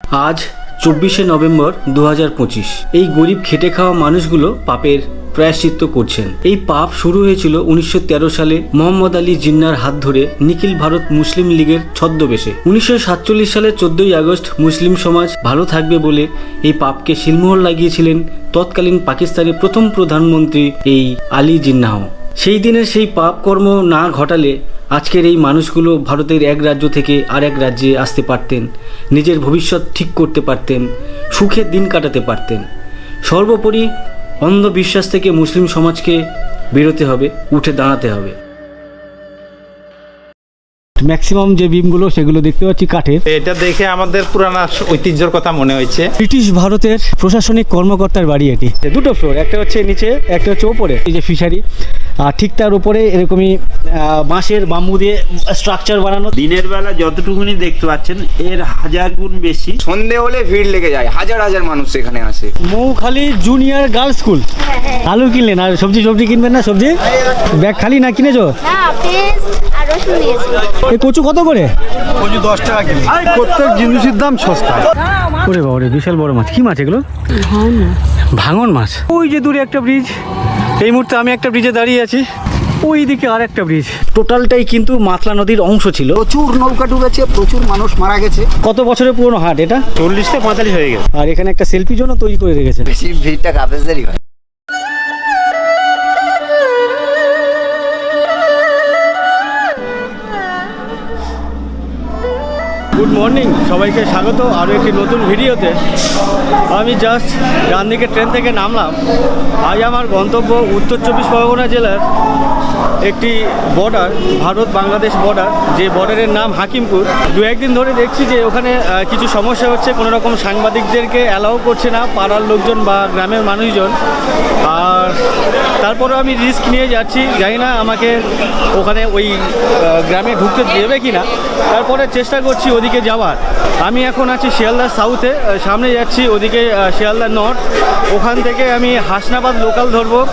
আজ চব্বিশে নভেম্বর দু এই গরিব খেটে খাওয়া মানুষগুলো পাপের প্রায়শ্চিত্ত করছেন। এই পাপ শুরু হয়েছিল উনিশশো তেরো সালে মোহাম্মদ আলী জিন্নার হাত ধরে নিখিল ভারত মুসলিম লীগের ছদ্মবেশে। উনিশশো সালের চোদ্দই আগস্ট মুসলিম সমাজ ভালো থাকবে বলে এই পাপকে সিলমোহর লাগিয়েছিলেন তৎকালীন পাকিস্তানের প্রথম প্রধানমন্ত্রী এই আলী জিন্নাহ। সেই দিনের সেই পাপ কর্ম না ঘটালে আজকের এই মানুষগুলো ভারতের এক রাজ্য থেকে আর এক রাজ্যে আসতে পারতেন, নিজের ভবিষ্যৎ ঠিক করতে পারতেন, সুখে দিন কাটাতে পারতেন। সর্বোপরি অন্ধবিশ্বাস থেকে মুসলিম সমাজকে বেরোতে হবে, উঠে দাঁড়াতে হবে। ম্যাক্সিমাম যে বিমগুলো সেগুলো দেখতে পাচ্ছি কাঠের এটা দেখে আমাদের পুরানা ঐতিহ্যর কথা মনে হয়েছে। ব্রিটিশ ভারতের প্রশাসনিক কর্মকর্তার বাড়ি এটি। দুটো ফ্লোর একটা হচ্ছে নিচে একটা হচ্ছে ওপরে এই যে ফিশারি আর ঠিক তার উপরে এরকমই বাঁশের বাম্বু দিয়ে স্ট্রাকচার বানানো। দিনের বেলা যতটুকুনি দেখতে পাচ্ছেন এর হাজার গুণ বেশি। সন্ধে হলে ভিড় লেগে যায় হাজার হাজার মানুষ এখানে আসে। মৌখালি জুনিয়র গার্লস স্কুল আলু কিনলেন আর সবজি সবজি কিনবেন না সবজি? ব্যাগ খালি না কিনেছো? এই কচু কত করে? প্রত্যেক জিনিসের দাম সস্তা। ওরে বাবা রে বিশাল বড় মাছ। কি মাছ এগুলো? ভাঙন মাছ। ওই যে দূরে একটা ব্রিজ এই মুহূর্তে আমি একটা ব্রিজে দাঁড়িয়ে আছি। ওই দিকে আর একটা ব্রিজ টোটালটাই কিন্তু মাতলা নদীর অংশ ছিল। প্রচুর নৌকা ডুবেছে প্রচুর মানুষ মারা গেছে। কত বছরের পুরনো হাট এটা? চল্লিশ থেকে পঁয়তাল্লিশ হয়ে গেছে। আর এখানে একটা সেলফি জন্য তৈরি করে রেখেছে। বেশি ভিড়টা কাপেজদেরই হয়। গুড মর্নিং সবাইকে স্বাগত। আরও একটি নতুন ভিডিওতে। আমি জাস্ট ডান দিকে ট্রেন থেকে নামলাম। আজ আমার গন্তব্য উত্তর চব্বিশ পরগনা জেলার একটি বর্ডার ভারত বাংলাদেশ বর্ডার যে বর্ডারের নাম হাকিমপুর। দু একদিন ধরে দেখছি যে ওখানে কিছু সমস্যা হচ্ছে কোনো রকম সাংবাদিকদেরকে অ্যালাউ করছে না পাড়ার লোকজন বা গ্রামের মানুষজন। আর তারপরে আমি রিস্ক নিয়ে যাচ্ছি জানি না আমাকে ওখানে ওই গ্রামে ঢুকতে দেবে কি না তারপরে চেষ্টা করছি ওদিকে যাওয়ার। আমি এখন আছি শিয়ালদা সাউথে সামনে যাচ্ছি ওদিকে আহ, শিয়ালদা নর্থ ওখান থেকে আমি হাসনাবাদ লোকাল ধরবো।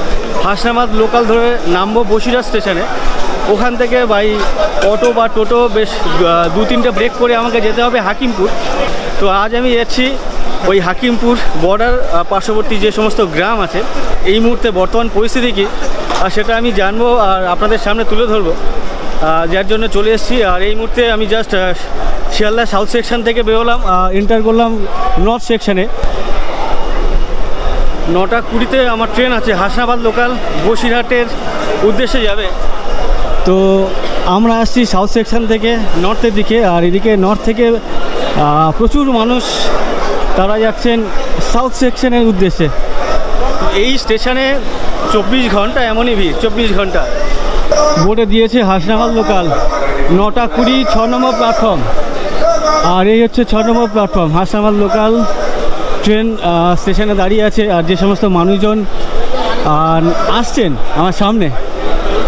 হাসনাবাদ লোকাল ধরে নামবো বসিরা স্টেশনে। ওখান থেকে বাই অটো বা টোটো বেশ দু তিনটে ব্রেক করে আমাকে যেতে হবে হাকিমপুর। তো আজ আমি যাচ্ছি ওই হাকিমপুর বর্ডার পার্শ্ববর্তী যে সমস্ত গ্রাম আছে, এই মুহূর্তে বর্তমান পরিস্থিতি কী, আর সেটা আমি জানব আর আপনাদের সামনে তুলে ধরবো। যার জন্য চলে এসেছি আর এই মুহূর্তে আমি জাস্ট শিয়ালদা সাউথ সেকশন থেকে বেরোলাম এন্টার করলাম নর্থ সেকশনে নটা কুড়িতে আমার ট্রেন আছে হাসনাবাদ লোকাল বসিরহাটের উদ্দেশ্যে যাবে? তো আমরা আসছি সাউথ সেকশন থেকে নর্থের দিকে আর এদিকে নর্থ থেকে প্রচুর মানুষ তারা যাচ্ছেন সাউথ সেকশনের উদ্দেশ্যে। তো এই স্টেশনে চব্বিশ ঘণ্টা এমনই ভিড় চব্বিশ ঘণ্টা। বোর্ডে দিয়েছে হাসনাবাদ লোকাল নটা কুড়ি ছ নম্বর প্ল্যাটফর্ম আর এই হচ্ছে ছ নম্বর প্ল্যাটফর্ম হাসনাবাদ লোকাল ট্রেন স্টেশনে দাঁড়িয়ে আছে আর যে সমস্ত মানুষজন আসছেন আমার সামনে।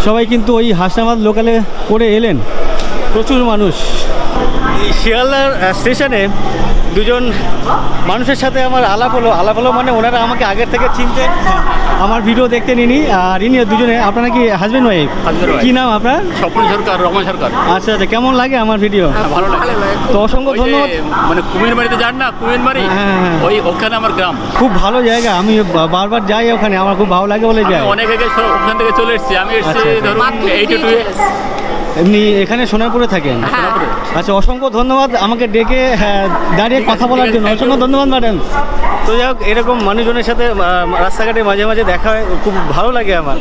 সবাই কিন্তু ওই হাসনাবাদ লোকালে করে এলেন। প্রচুর মানুষ। শিয়ালদার স্টেশনে দুজন মানুষের সাথে আমার আলাপ হলো। আলাপ হলো মানে ওনারা আমাকে আগের থেকে চিনতেন। আমার ভিডিও দেখতে নিনি আর ইনি দুজনে আপনারা কি হাজবেন্ড ওয়াইফ কি নাম আপনার? স্বপ্ন সরকার রমন সরকার। আচ্ছা আচ্ছা কেমন লাগে আমার ভিডিও হ্যাঁ, ভালো লাগে। তো অসংখ্য ধন্যবাদ। মানে কুমির বাড়িতে যান না কুমির বাড়ি? হ্যাঁ, হ্যাঁ। ওই ওখানে আমার গ্রাম। খুব ভালো জায়গা আমি বারবার যাই ওখানে আমার খুব ভালো লাগে বলে আমি যাই অনেক আগে ওখান থেকে চলে এসেছি আমি এসেছি আচ্ছা, আচ্ছা। ধরুন এইটি টু এমনি এখানে সোনারপুরে থাকেন? আচ্ছা অসংখ্য ধন্যবাদ আমাকে ডেকে হ্যাঁ, দাঁড়িয়ে কথা বলার জন্য। অসংখ্য ধন্যবাদ ম্যাডাম তো যাই হোক এরকম মানুষজনের সাথে রাস্তাঘাটে মাঝে মাঝে দেখা হয় খুব ভালো লাগে আমার।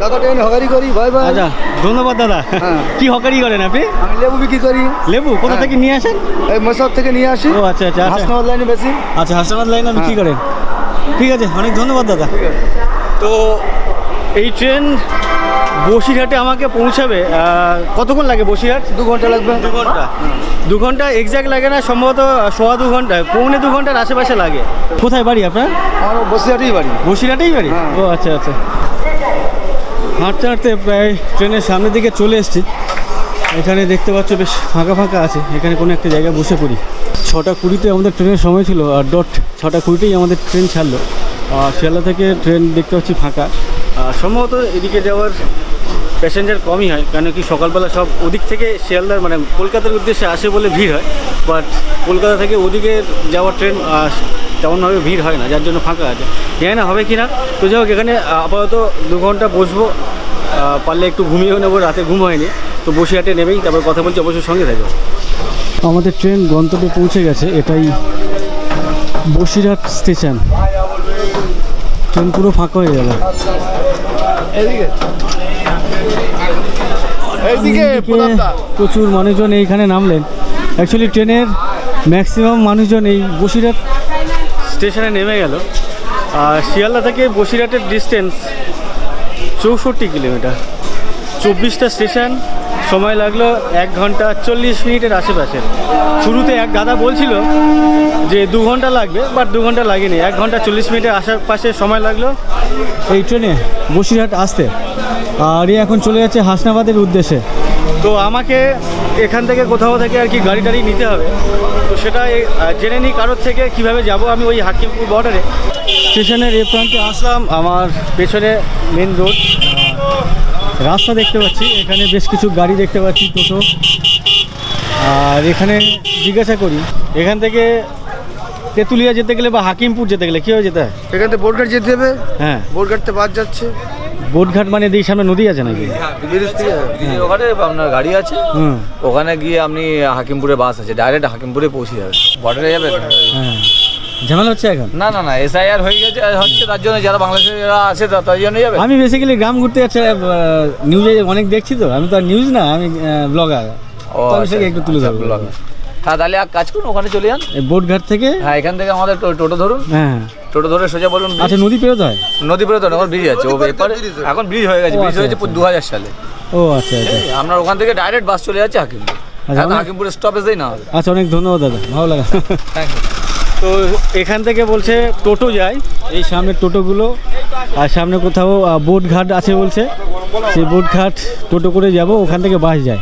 দাদা ট্রেন হকারি করি ভাই ভাই আচ্ছা ধন্যবাদ দাদা। হ্যাঁ। কি হকারি করেন আপনি? আমি লেবু বিক্রি করি। লেবু? কোথা হ্যাঁ। থেকে নিয়ে আসেন? এই মশার থেকে নিয়ে আসি। ও আচ্ছা আচ্ছা আচ্ছা। হাসনাবাদ লাইনে বেশি। আচ্ছা হাসনাবাদ লাইনে বিক্রি করেন? ঠিক আছে অনেক ধন্যবাদ দাদা। তো এই ট্রেন বসিরহাটে আমাকে পৌঁছাবে কতক্ষণ লাগে বসিরহাট? দু ঘণ্টা লাগবে। দু ঘণ্টা। দু ঘণ্টা এক্স্যাক্ট লাগে না সম্ভবত সোয়া দু ঘণ্টা পৌনে দু ঘণ্টার আশেপাশে লাগে। কোথায় বাড়ি আপনার? আমার বসিরহাটেই বাড়ি। বসিরহাটেই বাড়ি? হ্যাঁ। ও আচ্ছা আচ্ছা। হাঁটতে হাঁটতে প্রায় ট্রেনের সামনের দিকে চলে এসেছি। এখানে দেখতে পাচ্ছ বেশ ফাঁকা ফাঁকা আছে এখানে কোনো একটা জায়গায় বসে পড়ি। ছটা কুড়িতে আমাদের ট্রেনের সময় ছিল আর ডট ছটা কুড়িতেই আমাদের ট্রেন ছাড়লো। আর শিয়ালদা থেকে ট্রেন দেখতে পাচ্ছি ফাঁকা। সম্ভবত এদিকে যাওয়ার প্যাসেঞ্জার কমই হয় কেন কি সকালবেলা সব ওদিক থেকে শিয়ালদার মানে কলকাতার উদ্দেশ্যে আসে বলে ভিড় হয় বাট কলকাতা থেকে ওদিকে যাওয়ার ট্রেন তেমনভাবে ভিড় হয় না যার জন্য ফাঁকা আছে। জানি না হবে কি না তো যাই হোক এখানে আপাতত দু ঘণ্টা বসবো পারলে একটু ঘুমিয়েও নেব রাতে ঘুম হয়নি তো বসিরহাটে নেবেই তারপর কথা বলছি অবশ্যই সঙ্গে থাকবে। আমাদের ট্রেন গন্তব্যে পৌঁছে গেছে এটাই বসিরহাট স্টেশন। ট্রেন পুরো ফাঁকা হয়ে গেল এদিকে? প্রচুর মানুষজন এইখানে নামলেন। অ্যাকচুয়ালি ট্রেনের ম্যাক্সিমাম মানুষজন এই বসিরহাট স্টেশনে নেমে গেল। আর শিয়ালদা থেকে বসিরহাটের ডিস্টেন্স চৌষট্টি কিলোমিটার। চব্বিশটা স্টেশন সময় লাগল এক ঘণ্টা চল্লিশ মিনিটের আশেপাশে। শুরুতে এক দাদা বলছিল যে দু ঘণ্টা লাগবে বাট দু ঘণ্টা লাগেনি। এক ঘণ্টা চল্লিশ মিনিটের আশেপাশে সময় লাগল। এই ট্রেনে বসিরহাট আসতে। আর এ এখন চলে যাচ্ছে হাসনাবাদের উদ্দেশ্যে। তো আমাকে এখান থেকে কোথাও থেকে আর কি গাড়ি টাড়ি নিতে হবে। তো সেটা জেনে নিই কারোর থেকে কীভাবে যাব আমি ওই হাকিমপুর বর্ডারে স্টেশনের এ প্রান্তে আসলাম আমার পেছনে মেন রোড রাস্তা দেখতে পাচ্ছি এখানে বেশ কিছু গাড়ি দেখতে পাচ্ছি টোটো। আর এখানে জিজ্ঞাসা করি এখান থেকে তেঁতুলিয়া যেতে গেলে বা হাকিমপুর যেতে গেলে কীভাবে যেতে হয়? এখান থেকে বোটঘাট যেতে হবে। হ্যাঁ। বোটঘাটতে বাদ যাচ্ছে। বোটঘাট মানে দিই সামনে নদী আছে নাকি? ব্রিজ ব্রিজের ওখানে আপনার গাড়ি আছে। হুম। ওখানে গিয়ে আপনি হাকিমপুরে বাস আছে ডাইরেক্ট হাকিমপুরে পৌঁছে যাবেন। বর্ডারে যাবেন? হ্যাঁ। ঝামেলা হচ্ছে এখন? না না না এসআইআর হয়ে গেছে হচ্ছে তার জন্য যারা বাংলাদেশে যারা আছে তা- তার জন্য যাবে আমি বেসিক্যালি গ্রাম ঘুরতে যাচ্ছি নিউজে অনেক দেখছি তো। আমি তো আর নিউজ না আমি ব্লগার আচ্ছা, একটু তুলে আচ্ছা, ধরবো। blogger। হ্যাঁ তাহলে এক কাজ করুন ওখানে চলে যান। এই বোটঘাট থেকে হ্যাঁ এখান থেকে আমাদের টোটো ধরুন। হ্যাঁ। টোটো ধরে সোজা বলুন। আচ্ছা নদী পেরোতে হয়? নদী পেরোতে এখন ব্রিজ আছে। ও এপারে এখন ব্রিজ হয়ে গেছে। ব্রিজ আচ্ছা, হয়েছে আচ্ছা। দু হাজার সালে। ও আচ্ছা আচ্ছা। আপনার ওখান থেকে ডাইরেক্ট বাস চলে যাচ্ছে হাকিমপুর। আচ্ছা, অনেক- স্টপেজেই না হবে। আচ্ছা অনেক ধন্যবাদ দাদা ভালো লাগা। থ্যাংক ইউ তো এখান থেকে বলছে টোটো যায় এই সামনে টোটোগুলো আর সামনে কোথাও বোট ঘাট আছে বলছে। সেই বোট ঘাট টোটো করে যাব ওখান থেকে বাস যায়।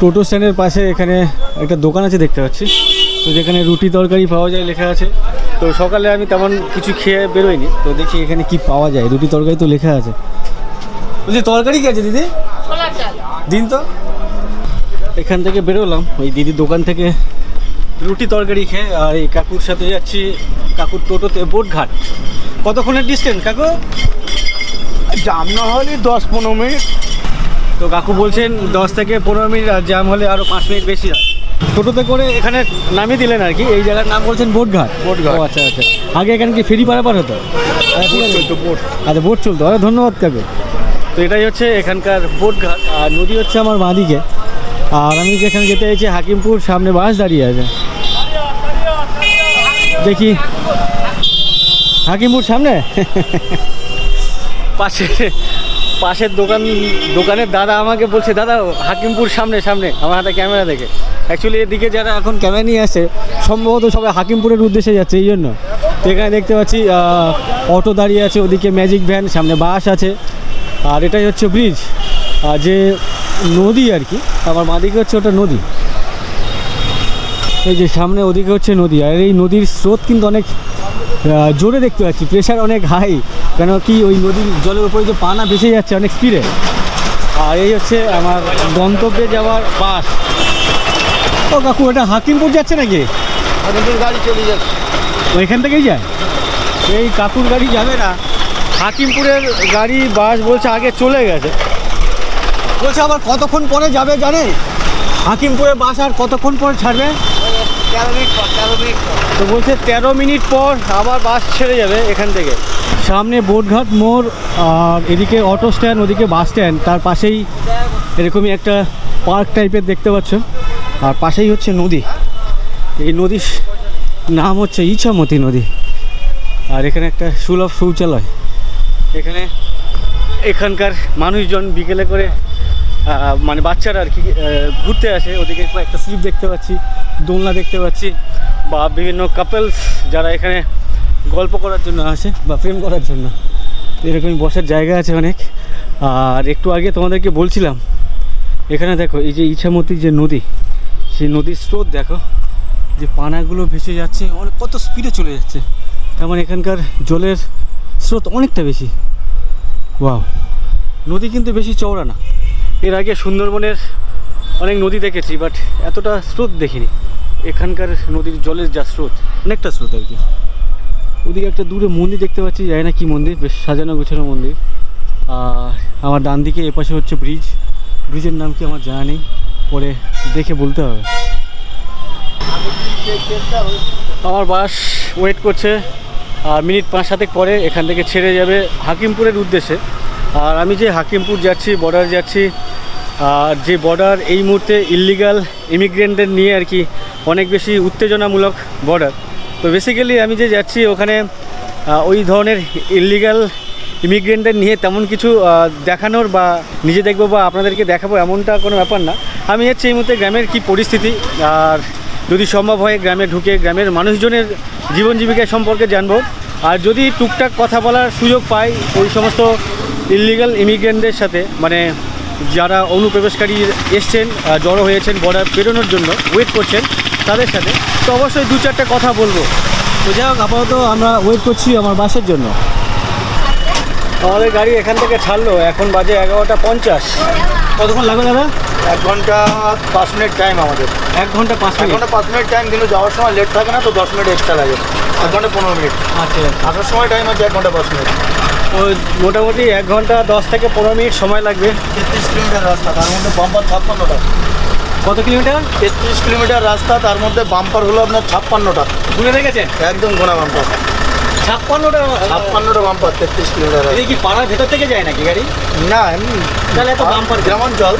টোটো স্ট্যান্ডের পাশে এখানে একটা দোকান আছে দেখতে পাচ্ছি। তো যেখানে রুটি তরকারি পাওয়া যায় লেখা আছে। তো সকালে আমি তেমন কিছু খেয়ে বেরোইনি। তো দেখি এখানে কি পাওয়া যায়। রুটি তরকারি তো লেখা আছে। বলছি তরকারি কি আছে দিদি? দিন তো। এখান থেকে বেরোলাম। ওই দিদির দোকান থেকে রুটি তরকারি খেয়ে আর এই কাকুর সাথে যাচ্ছি কাকুর টোটোতে বোটঘাট। কতক্ষণের ডিস্টেন্স কাকু? জাম না হলে দশ পনেরো মিনিট। তো কাকু বলছেন দশ থেকে পনেরো মিনিট আর জ্যাম হলে আরও পাঁচ মিনিট বেশি হয় টোটোতে করে এখানে নামিয়ে দিলেন আর কি। এই জায়গার নাম বলছেন বোটঘাট। বোটঘাট। আচ্ছা আচ্ছা। আগে এখানে কি ফেরি পারাপার হতো? আচ্ছা, আছে। আচ্ছা বোট চলতো। আরে ধন্যবাদ কাকু। তো এটাই হচ্ছে এখানকার বোটঘাট। আর নদী হচ্ছে আমার বাঁদিকে। আর আমি যেখানে যেতে চাইছি হাকিমপুর সামনে বাস দাঁড়িয়ে আছে। দেখি। হাকিমপুর সামনে? পাশে পাশের দোকান, দোকানের দাদা আমাকে বলছে, দাদা, হাকিমপুর সামনে সামনে, আমার হাতে ক্যামেরা দেখে। অ্যাকচুয়ালি এদিকে যারা এখন ক্যামেরা নিয়ে আসে, সম্ভবত সবাই হাকিমপুরের উদ্দেশ্যে যাচ্ছে, এই জন্য। তো এখানে দেখতে পাচ্ছি অটো দাঁড়িয়ে আছে, ওদিকে ম্যাজিক ভ্যান সামনে বাস আছে। আর এটাই হচ্ছে ব্রিজ যে নদী আর কি। আমার বাঁদিকে হচ্ছে ওটা নদী। এই যে সামনে ওদিকে হচ্ছে নদী, আর এই নদীর স্রোত কিন্তু অনেক জোরে দেখতে পাচ্ছি প্রেশার অনেক হাই কেন কি ওই নদীর জলের উপরে যে পানা ভেসে যাচ্ছে অনেক স্পিডে আর এই হচ্ছে আমার গন্তব্যে যাওয়ার বাস। ও কাকু এটা হাকিমপুর যাচ্ছে নাকি? গাড়ি চলে যাচ্ছে। ওইখান থেকেই যায়? এই কাকুর গাড়ি যাবে না। হাকিমপুরের গাড়ি বাস বলছে আগে চলে গেছে। বলছে আবার কতক্ষণ পরে যাবে জানেন হাকিমপুরের বাস আর কতক্ষণ পরে ছাড়বে? তেরো মিনিট পর তেরো মিনিট তো বলছে তেরো মিনিট পর আবার বাস ছেড়ে যাবে এখান থেকে। সামনে বোটঘাট মোড়, আর এদিকে অটো স্ট্যান্ড ওদিকে বাস স্ট্যান্ড তার পাশেই এরকমই একটা পার্ক টাইপের দেখতে পাচ্ছ। আর পাশেই হচ্ছে নদী। এই নদীর নাম হচ্ছে ইছামতি নদী। আর এখানে একটা সুলভ শৌচালয়। এখানে এখানকার মানুষজন বিকেলে করে মানে বাচ্চারা আর কি ঘুরতে আসে। ওদিকে একটা স্লিপ দেখতে পাচ্ছি, দোলনা দেখতে পাচ্ছি, বা বিভিন্ন কাপলস যারা এখানে গল্প করার জন্য আসে বা প্রেম করার জন্য। এরকমই বসার জায়গা আছে অনেক। আর একটু আগে তোমাদেরকে বলছিলাম, এখানে দেখো এই যে ইছামতি যে নদী, সেই নদীর স্রোত দেখো, যে পানাগুলো ভেসে যাচ্ছে, অনেক কত স্পিডে চলে যাচ্ছে। তার মানে এখানকার জলের স্রোত অনেকটা বেশি। ওয়াও নদী কিন্তু বেশি চওড়া না। এর আগে সুন্দরবনের অনেক নদী দেখেছি বাট এতটা স্রোত দেখিনি। এখানকার নদীর জলের যা স্রোত, অনেকটা স্রোত আর কি। ওদিকে একটা দূরে মন্দির দেখতে পাচ্ছি, জানি না কি মন্দির, বেশ সাজানো গোছানো মন্দির। আর আমার ডান দিকে এপাশে হচ্ছে ব্রিজ। ব্রিজের নাম কি আমার জানা নেই, পরে দেখে বলতে হবে। আমার বাস ওয়েট করছে, আর মিনিট পাঁচ সাতেক পরে এখান থেকে ছেড়ে যাবে হাকিমপুরের উদ্দেশ্যে। আর আমি যে হাকিমপুর যাচ্ছি বর্ডার যাচ্ছি, আর যে বর্ডার এই মুহূর্তে ইলিগাল ইমিগ্রেন্টদের নিয়ে আর কি অনেক বেশি উত্তেজনামূলক বর্ডার তো বেসিক্যালি আমি যে যাচ্ছি ওখানে ওই ধরনের ইলিগাল ইমিগ্রেন্টদের নিয়ে তেমন কিছু দেখানোর বা নিজে দেখব বা আপনাদেরকে দেখাবো এমনটা কোনো ব্যাপার না। আমি হচ্ছে এই মুহূর্তে গ্রামের কি পরিস্থিতি, আর যদি সম্ভব হয় গ্রামে ঢুকে গ্রামের মানুষজনের জীবন জীবিকা সম্পর্কে জানব। আর যদি টুকটাক কথা বলার সুযোগ পাই ওই সমস্ত ইলিগাল ইমিগ্রেন্টদের সাথে মানে যারা অনুপ্রবেশকারী এসছেন জড়ো হয়েছেন, বর্ডার পেরোনোর জন্য ওয়েট করছেন তাদের সাথে। তো অবশ্যই দু চারটে কথা বলব। তো যাই হোক আপাতত আমরা ওয়েট করছি আমার বাসের জন্য। আমাদের গাড়ি এখান থেকে ছাড়লো এখন বাজে এগারোটা পঞ্চাশ। কতক্ষণ লাগবে দাদা? এক ঘণ্টা পাঁচ মিনিট টাইম আমাদের। এক ঘণ্টা পাঁচ মিনিট? ঘণ্টা পাঁচ মিনিট টাইম কিন্তু যাওয়ার সময় লেট থাকে না তো দশ মিনিট এক্সট্রা লাগে। এক ঘণ্টা পনেরো মিনিট। আচ্ছা আসার সময় টাইম আছে এক ঘণ্টা পাঁচ মিনিট। ওই মোটামুটি এক ঘণ্টা দশ থেকে পনেরো মিনিট সময় লাগবে। তেত্রিশ কিলোমিটার রাস্তা তার মধ্যে বাম্পার ছাপ্পান্নটা কত কিলোমিটার? তেত্রিশ কিলোমিটার রাস্তা তার মধ্যে বাম্পার হলো আপনার ছাপ্পান্নটা। ঘুরে দেখেছেন? একদম গোনা বাম্পার ছাপ্পান্নটা ছাপ্পান্নটা বাম্পার তেত্রিশ কিলোমিটার। এটা কি পাড়ার ভেতর থেকে যায় নাকি গাড়ি? না এমনি তাহলে এত বাম্পার গ্রামাঞ্চল।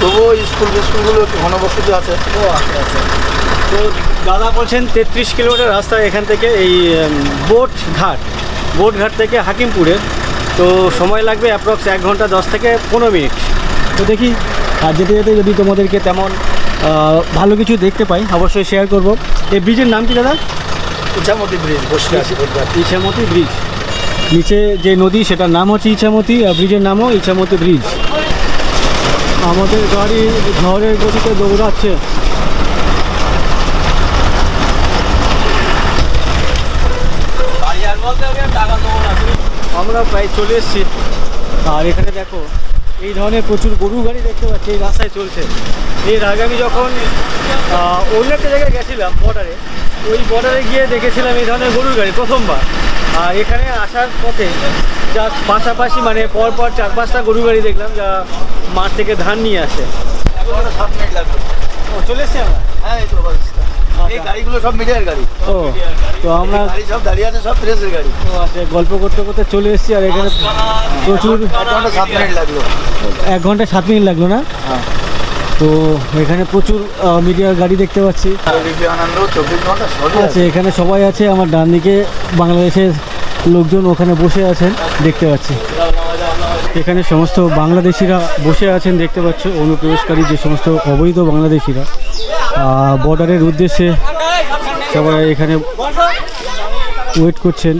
তবুও স্কুল স্কুলগুলো একটু ঘনবসতি আছে। ও আচ্ছা আচ্ছা। তো দাদা বলছেন তেত্রিশ কিলোমিটার রাস্তা এখান থেকে এই বোট ঘাট। বোট ঘাট থেকে হাকিমপুরের তো সময় লাগবে অ্যাপ্রক্স এক ঘণ্টা দশ থেকে পনেরো মিনিট। তো দেখি আর যেতে যেতে যদি তোমাদেরকে তেমন ভালো কিছু দেখতে পাই অবশ্যই শেয়ার করব। এই ব্রিজের নাম কি দাদা? ইচ্ছামতি ব্রিজ বসে আছে ইছামতি ব্রিজ নিচে যে নদী সেটার নাম হচ্ছে ইছামতি আর ব্রিজের নামও ইছামতি ব্রিজ আমাদের গাড়ি ঝড়ের গতিতে দৌড়াচ্ছে। আমরা প্রায় চলে এসেছি। আর এখানে দেখো এই ধরনের প্রচুর গরু গাড়ি দেখতে পাচ্ছি এই রাস্তায় চলছে। এর আগে আমি যখন অন্য একটা জায়গায় গেছিলাম বর্ডারে ওই বর্ডারে গিয়ে দেখেছিলাম এই ধরনের গরুর গাড়ি প্রথমবার। আর এখানে আসার পথে যা পাশাপাশি মানে পর পর চার পাঁচটা গরু গাড়ি দেখলাম যা মাঠ থেকে ধান নিয়ে আসে। সাত মিনিট লাগবে। ও চলে এসছি আমরা? হ্যাঁ এই তো। এই গাড়িগুলো সব মিডিয়ার গাড়ি। ও তো আমরা গাড়ি সব দাঁড়িয়ে আছে সব ফ্রেশের গাড়ি। ও আচ্ছা গল্প করতে করতে চলে এসেছি আর এখানে প্রচুর এক ঘণ্টা সাত মিনিট লাগল। এক ঘণ্টা সাত মিনিট লাগল না? তো এখানে প্রচুর মিডিয়ার গাড়ি দেখতে পাচ্ছি। আছে। এখানে সবাই আছে আমার ডান দিকে বাংলাদেশের লোকজন ওখানে বসে আছেন দেখতে পাচ্ছি। এখানে সমস্ত বাংলাদেশিরা বসে আছেন দেখতে পাচ্ছ অনুপ্রবেশকারী যে সমস্ত অবৈধ বাংলাদেশিরা। বর্ডারের উদ্দেশ্যে সবাই এখানে ওয়েট করছেন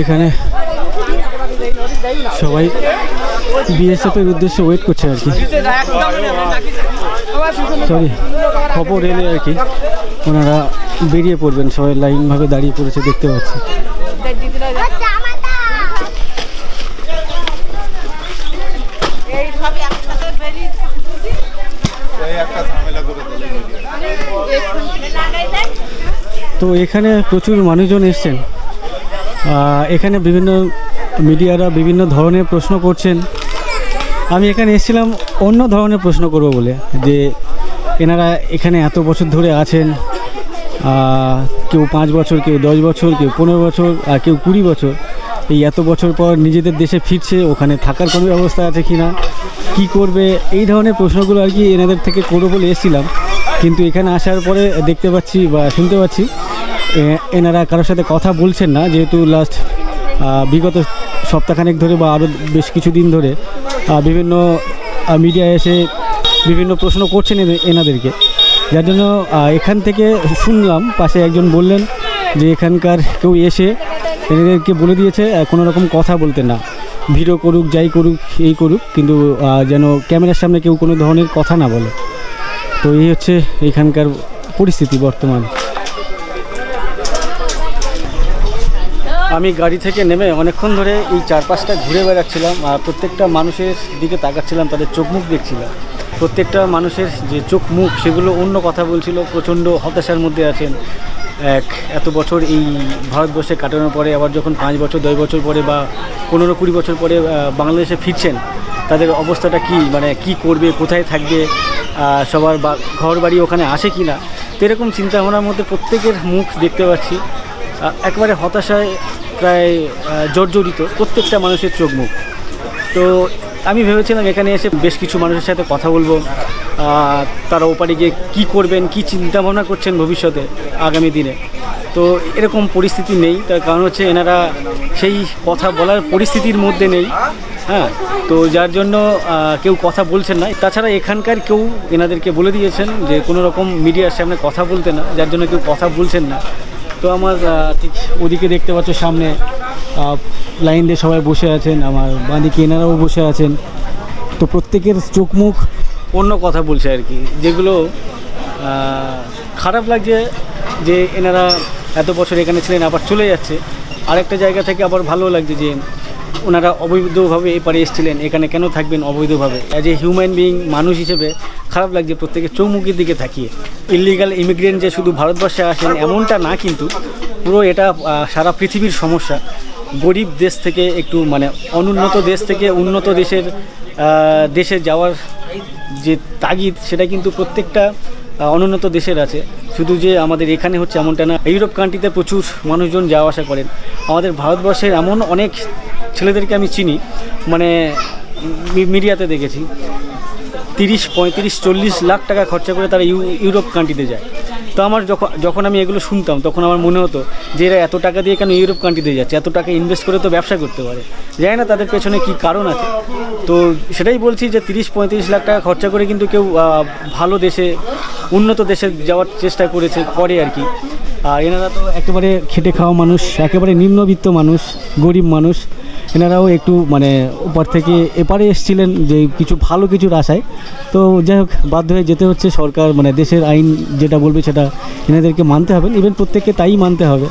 এখানে সবাই বিএসএফের উদ্দেশ্যে ওয়েট করছে আর কি। সরি খবর এলে আর কি। ওনারা বেরিয়ে পড়বেন, সবাই লাইনভাবে দাঁড়িয়ে পড়েছে, দেখতে পাচ্ছি। তো এখানে প্রচুর মানুষজন এসছেন। এখানে বিভিন্ন মিডিয়ারা বিভিন্ন ধরনের প্রশ্ন করছেন। আমি এখানে এসেছিলাম অন্য ধরনের প্রশ্ন করব বলে, যে এনারা এখানে এত বছর ধরে আছেন কেউ পাঁচ বছর, কেউ দশ বছর, কেউ পনেরো বছর, আর কেউ কুড়ি বছর। এই এত বছর পর নিজেদের দেশে ফিরছে, ওখানে থাকার কোনো ব্যবস্থা আছে কি না কী করবে, এই ধরনের প্রশ্নগুলো আর কি এনাদের থেকে করব বলে এসেছিলাম। কিন্তু এখানে আসার পরে দেখতে পাচ্ছি বা শুনতে পাচ্ছি এনারা কারোর সাথে কথা বলছেন না, যেহেতু লাস্ট বিগত সপ্তাহখানেক ধরে বা আরও বেশ কিছু দিন ধরে বিভিন্ন মিডিয়ায় এসে বিভিন্ন প্রশ্ন করছেন এনাদেরকে। যার জন্য এখান থেকে শুনলাম, পাশে একজন বললেন যে এখানকার কেউ এসে এনাদেরকে বলে দিয়েছে কোনো রকম কথা বলতে না। ভিডিও করুক, যাই করুক, এই করুক, কিন্তু যেন ক্যামেরার সামনে কেউ কোনো ধরনের কথা না বলে। তো এই হচ্ছে এখানকার পরিস্থিতি বর্তমান। আমি গাড়ি থেকে নেমে অনেকক্ষণ ধরে এই চারপাশটা ঘুরে বেড়াচ্ছিলাম, আর প্রত্যেকটা মানুষের দিকে তাকাচ্ছিলাম, তাদের চোখ মুখ দেখছিলাম। প্রত্যেকটা মানুষের যে চোখ মুখ, সেগুলো অন্য কথা বলছিল, প্রচণ্ড হতাশার মধ্যে আছেন। এক, এত বছর এই ভারতবর্ষে কাটানোর পরে, আবার যখন পাঁচ বছর, দশ বছর পরে বা পনেরো কুড়ি বছর পরে বাংলাদেশে ফিরছেন, তাদের অবস্থাটা কি? মানে কি করবে, কোথায় থাকবে সবার বা ঘর বাড়ি ওখানে আসে কি না তো এরকম চিন্তাভাবনার মধ্যে প্রত্যেকের মুখ দেখতে পাচ্ছি। একবারে হতাশায় প্রায় জর্জরিত প্রত্যেকটা মানুষের চোখ মুখ তো আমি ভেবেছিলাম এখানে এসে বেশ কিছু মানুষের সাথে কথা বলব। তারা ওপারে গিয়ে কী করবেন, কী চিন্তা ভাবনা করছেন ভবিষ্যতে, আগামী দিনে। তো এরকম পরিস্থিতি নেই। তার কারণ হচ্ছে এনারা সেই কথা বলার পরিস্থিতির মধ্যে নেই। হ্যাঁ তো যার জন্য কেউ কথা বলছেন না। তাছাড়া এখানকার কেউ এনাদেরকে বলে দিয়েছেন যে কোনো রকম মিডিয়ার সামনে কথা বলতে না। যার জন্য কেউ কথা বলছেন না। তো আমার ঠিক ওদিকে দেখতে পাচ্ছ সামনে লাইন দিয়ে সবাই বসে আছেন, আমার বাঁদিকে এনারাও বসে আছেন। তো প্রত্যেকের চোখ মুখ অন্য কথা বলছে আর কি, যেগুলো খারাপ লাগছে যে এনারা এত বছর এখানে ছিলেন, আবার চলে যাচ্ছে। আরেকটা জায়গা থেকে আবার ভালো লাগছে যে ওনারা অবৈধভাবে এপারে এসেছিলেন, এখানে কেন থাকবেন অবৈধভাবে? অ্যাজ এ হিউম্যান বিইং মানুষ হিসেবে খারাপ লাগছে প্রত্যেকের চৌমুখের দিকে তাকিয়ে। ইলিগাল ইমিগ্রেন্ট যে শুধু ভারতবর্ষে আসেন এমনটা না কিন্তু পুরো এটা সারা পৃথিবীর সমস্যা। গরিব দেশ থেকে একটু মানে অনুন্নত দেশ থেকে উন্নত দেশের দেশে যাওয়ার যে তাগিদ, সেটা কিন্তু প্রত্যেকটা অনুন্নত দেশের আছে। শুধু যে আমাদের এখানে হচ্ছে এমনটা না ইউরোপ কান্ট্রিতে প্রচুর মানুষজন যাওয়া আসা করেন। আমাদের ভারতবর্ষের এমন অনেক ছেলেদেরকে আমি চিনি মানে মিডিয়াতে দেখেছি। তিরিশ, পঁয়ত্রিশ, চল্লিশ লাখ টাকা খরচা করে তারা ইউ- ইউরোপ কান্ট্রিতে যায়। তো আমার যখন যখন আমি এগুলো শুনতাম, তখন আমার মনে হতো যে এরা এত টাকা দিয়ে কেন ইউরোপ কান্ট্রিতে যাচ্ছে? এত টাকা ইনভেস্ট করে তো ব্যবসা করতে পারে। জানি না তাদের পেছনে কি কারণ আছে। তো সেটাই বলছি যে তিরিশ, পঁয়ত্রিশ লাখ টাকা খরচা করে কিন্তু কেউ ভালো দেশে, উন্নত দেশে যাওয়ার চেষ্টা করেছে, করে আর কি। আর এনারা তো একেবারে খেটে খাওয়া মানুষ, একেবারে নিম্নবিত্ত মানুষ, গরিব মানুষ। এনারাও একটু মানে ওপার থেকে এপারে এসেছিলেন যে কিছু ভালো কিছুর আশায়। তো যাই হোক, বাধ্য হয়ে যেতে হচ্ছে সরকার মানে দেশের আইন যেটা বলবে সেটা এনাদেরকে মানতে হবে। ইভেন প্রত্যেককে তাই মানতে হবে।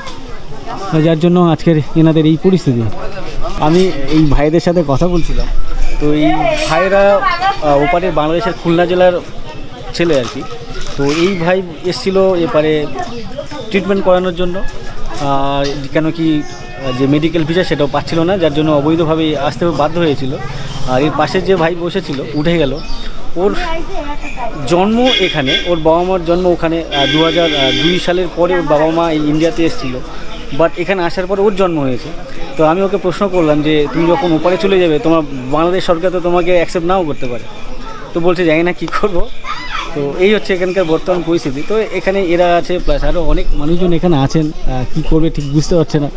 যার জন্য আজকের এনাদের এই পরিস্থিতি। আমি এই ভাইদের সাথে কথা বলছিলাম। তো এই ভাইরা ওপারের বাংলাদেশের খুলনা জেলার ছেলে আর কি। তো এই ভাই এসেছিল এপারে ট্রিটমেন্ট করানোর জন্য। কেন কি যে মেডিকেল ভিসা সেটাও পাচ্ছিল না, যার জন্য অবৈধভাবে আসতে বাধ্য হয়েছিল। আর এর পাশে যে ভাই বসেছিল, উঠে গেল। ওর জন্ম এখানে, ওর বাবা মার জন্ম ওখানে দু দুই সালের পরে ওর বাবা মা এই ইন্ডিয়াতে এসেছিল। বাট এখানে আসার পরে ওর জন্ম হয়েছে। তো আমি ওকে প্রশ্ন করলাম যে, তুমি যখন ওপারে চলে যাবে, তোমার বাংলাদেশ সরকার তো তোমাকে অ্যাকসেপ্ট নাও করতে পারে। তো বলছে, জানি না কী করব। তো এই হচ্ছে এখানকার বর্তমান পরিস্থিতি। তো এখানে এরা আছে প্লাস আরও অনেক মানুষজন এখানে আছেন কী করবে ঠিক বুঝতে পারছে না।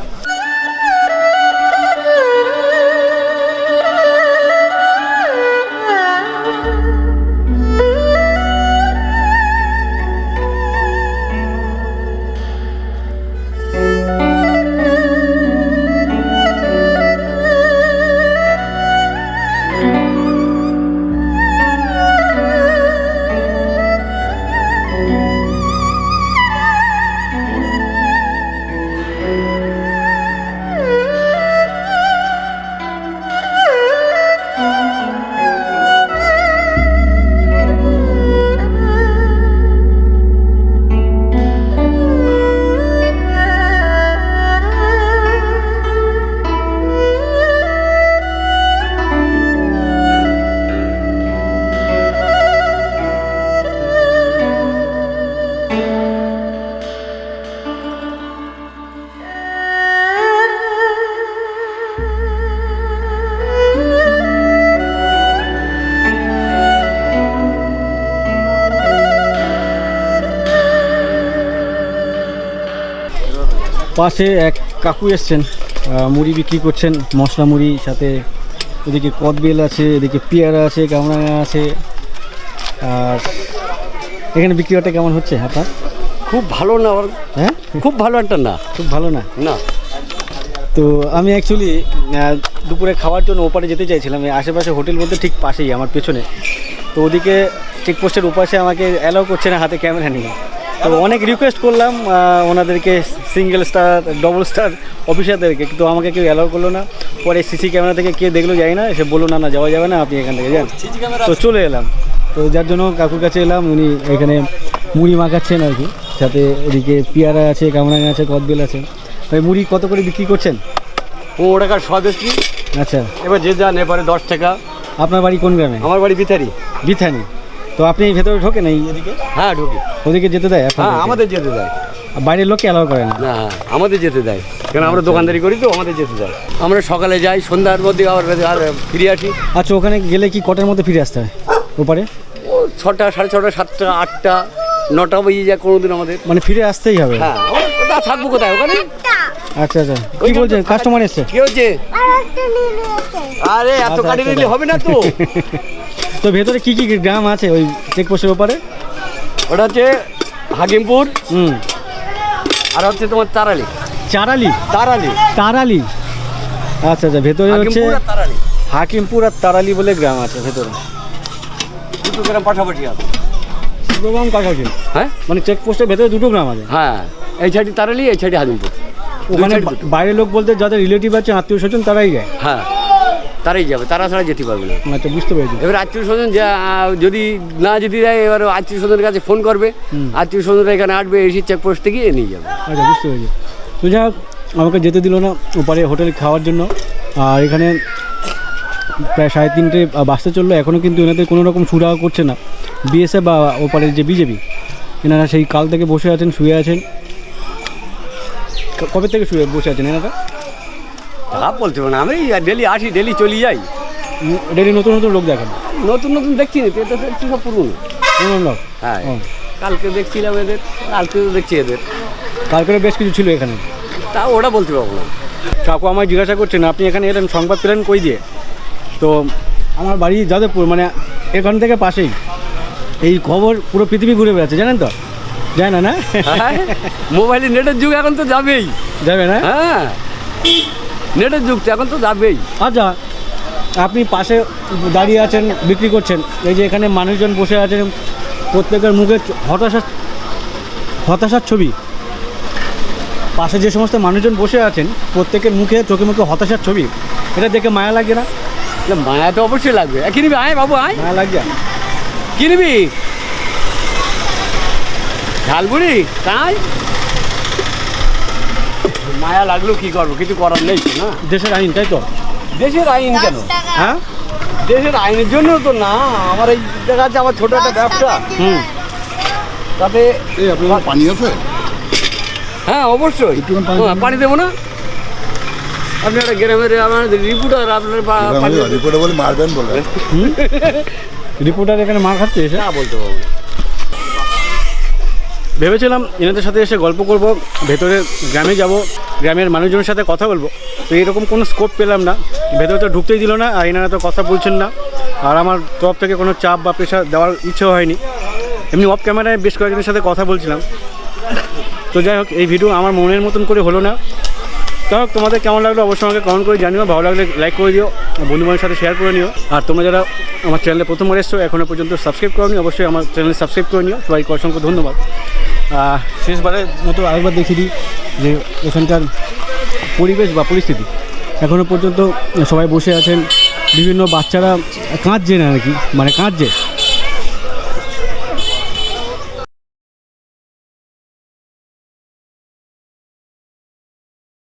পাশে এক কাকু এসছেন মুড়ি বিক্রি করছেন মশলা মুড়ি সাথে এদিকে কদবেল আছে এদিকে পেয়ারা আছে কামরাঙা আছে। আর এখানে বিক্রিটা কেমন হচ্ছে আপনার খুব ভালো না হ্যাঁ? খুব ভালো একটা না। খুব ভালো না? না। তো আমি অ্যাকচুয়ালি দুপুরে খাওয়ার জন্য ওপারে যেতে চাইছিলাম এই আশেপাশে হোটেল বলতে ঠিক পাশেই আমার পেছনে। তো ওদিকে চেকপোস্টের ওপাশে আমাকে অ্যালাউ করছে না হাতে ক্যামেরা নিয়ে তো অনেক রিকোয়েস্ট করলাম ওনাদেরকে সিঙ্গেল স্টার ডবল স্টার অফিসারদেরকে কিন্তু আমাকে কেউ অ্যালাউ করল না। পরে সিসি ক্যামেরা থেকে কে দেখল যায় না সে বলল না না যাওয়া যাবে না আপনি এখান থেকে যান। তো চলে এলাম। তো যার জন্য কাকুর কাছে এলাম উনি এখানে মুড়ি মাখাচ্ছেন আর কি। সাথে এদিকে পেয়ারা আছে কামরাঙা আছে কদবেল আছে। ভাই মুড়ি কত করে বিক্রি করছেন? পনেরো টাকার স্বদেশি আচ্ছা। এবার যে যান এবারে দশ টাকা। আপনার বাড়ি কোন গ্রামে? আমার বাড়ি বিথারি বিথানি তো আপনি এই ভেতরে ঢোকেন এই এদিকে? হ্যাঁ ঢুকি। ওদিকে যেতে দেয় হ্যাঁ আমাদের যেতে দেয়। বাইরের লোককে অ্যালাউ করে না? না হ্যাঁ, আমাদের যেতে দেয়। কারণ আমরা দোকানদারি করি তো আমাদের যেতে দেয়। আমরা সকালে যাই সন্ধ্যার মধ্যে আবার আর ফিরে আসি। আচ্ছা ওখানে গেলে কি কটার মধ্যে ফিরে আসতে হয়? ওপারে? ও ছটা সাড়ে ছটা সাতটা আটটা নটা বেজে যায় কোনোদিন আমাদের। মানে ফিরে আসতেই হবে? হ্যাঁ আমরা থাকব কোথায় ওখানে? আচ্ছা আচ্ছা। কি বলছেন? কাস্টমার এসছে? কি হচ্ছে? আরে এত আচ্ছা, কাটি আচ্ছা, নিলে হবে না তো? তো ভেতরে কি কি গ্রাম আছে ওই চেকপোস্টের ওপারে? ওটা হচ্ছে হাকিমপুর হুম। আর হচ্ছে তোমার তারালি। চারালি? তারালি। তারালি? আচ্ছা আচ্ছা ভেতরে হচ্ছে হাকিমপুর আর তারালি। হাকিমপুর আর তারালি বলে গ্রাম আছে ভেতরে। দুটো গ্রাম পাশাপাশি আছে। দুটো গ্রাম হ্যাঁ। মানে চেকপোস্টের ভেতরে দুটো গ্রাম আছে? হ্যাঁ এই সাইডে তারালি এই সাইডে হাকিমপুর। ওখানে বাইরের লোক বলতে যাদের রিলেটিভ আছে আত্মীয় স্বজন তারাই যায়। হ্যাঁ। তারাই যাবে তারা ছাড়া যেতে পারবে না। আচ্ছা বুঝতে পেরেছি। এবার আত্মীয় স্বজন যা যদি না যদি দেয় এবার আত্মীয় স্বজনের কাছে ফোন করবে আত্মীয় স্বজনরা এখানে আসবে এসে চেকপোস্ট থেকে নিয়ে যাবে। আচ্ছা বুঝতে পেরেছি। তো হোক আমাকে যেতে দিল না ওপারে হোটেলে খাওয়ার জন্য। আর এখানে প্রায় সাড়ে তিনটে বাসতে চলল এখনও কিন্তু এনাদের কোনো রকম সুরাহা করছে না। বিএসএফ বা ওপারের যে বিজেপি এনারা সেই কাল থেকে বসে আছেন শুয়ে আছেন। কবে থেকে শুয়ে বসে আছেন এনারা? তা বলতে পারব না আমি ডেলি আসি ডেলি চলে যাই। ডেলি নতুন নতুন লোক দেখেন? নতুন নতুন দেখছি না এটা তো দেখছি সব পুরনো। কোন লোক? হ্যাঁ কালকে দেখছিলাম এদের কালকেও দেখছি এদের। কালকে বেশ কিছু ছিল এখানে। তা ওটা বলতে পারব না। কাকু আমায় জিজ্ঞাসা করছেন আপনি এখানে এলেন সংবাদ পেলেন কই দিয়ে? তো আমার বাড়ি যাদবপুর মানে এখান থেকে পাশেই। এই খবর পুরো পৃথিবী ঘুরে বেড়াচ্ছে জানেন তো? যায় না না? হ্যাঁ মোবাইলে নেটের যুগ এখন তো যাবেই। যাবে না? হ্যাঁ। নেটের যুগ এখন তো যাবেই। আচ্ছা আপনি পাশে দাঁড়িয়ে আছেন বিক্রি করছেন। এই যে এখানে মানুষজন বসে আছেন প্রত্যেকের মুখে হতাশার হতাশার ছবি। পাশে যে সমস্ত মানুষজন বসে আছেন প্রত্যেকের মুখে চোখে মুখে হতাশার ছবি। এটা দেখে মায়া লাগে না? মায়া তো অবশ্যই লাগবে। কিনবি আয় বাবু আয়। মায়া লাগছে? কিনবি ঝালবুড়ি তাই? মায়া লাগল কি করব? কিছু করার নেই তো না? দেশের আইন তাই তো? দেশের আইন কেন? হ্যাঁ? দেশের আইনের জন্য তো না আমার এই দেখা যাচ্ছে আমার ছোট একটা ব্যবসা। হুম। তাতে এই আপনার পানি আছে? হ্যাঁ অবশ্যই। একটুখানি পানি হ্যাঁ, দেবো না? আপনি একটা গ্রামের আমার রিপোর্টার আপনার পা- পানি দেবো। রিপোর্টে বলে মারবেন বলে। রিপোর্টার এখানে মার খাচ্ছে না বলতে পারব ভেবেছিলাম এনাদের সাথে এসে গল্প করব, ভেতরে গ্রামে যাব, গ্রামের মানুষজনের সাথে কথা বলব। তো এরকম কোনো স্কোপ পেলাম না। ভেতরে তো ঢুকতেই দিল না, আর এনারা তো কথা বলছেন না। আর আমার তরফ থেকে কোনো চাপ বা প্রেশার দেওয়ার ইচ্ছেও হয়নি। এমনি অফ ক্যামেরায় বেশ কয়েকজনের সাথে কথা বলছিলাম। তো যাই হোক, এই ভিডিও আমার মনের মতন করে হলো না। হোক তোমাদের কেমন লাগল অবশ্যই আমাকে কমেন্ট করে জানিও, ভালো লাগলে লাইক করে দিও বন্ধু বান্ধবের সাথে শেয়ার করে নিও। আর তোমরা যারা আমার চ্যানেলে প্রথমবার এসছো এখনও পর্যন্ত সাবস্ক্রাইব করনি, অবশ্যই আমার চ্যানেল সাবস্ক্রাইব করে নিও। সবাইকে অসংখ্য ধন্যবাদ। শেষবারের মতো আরেকবার দেখিয়ে দিই যে এখানকার পরিবেশ বা পরিস্থিতি। এখনও পর্যন্ত সবাই বসে আছেন, বিভিন্ন বাচ্চারা কাঁদছে না নাকি? মানে কাঁদছে।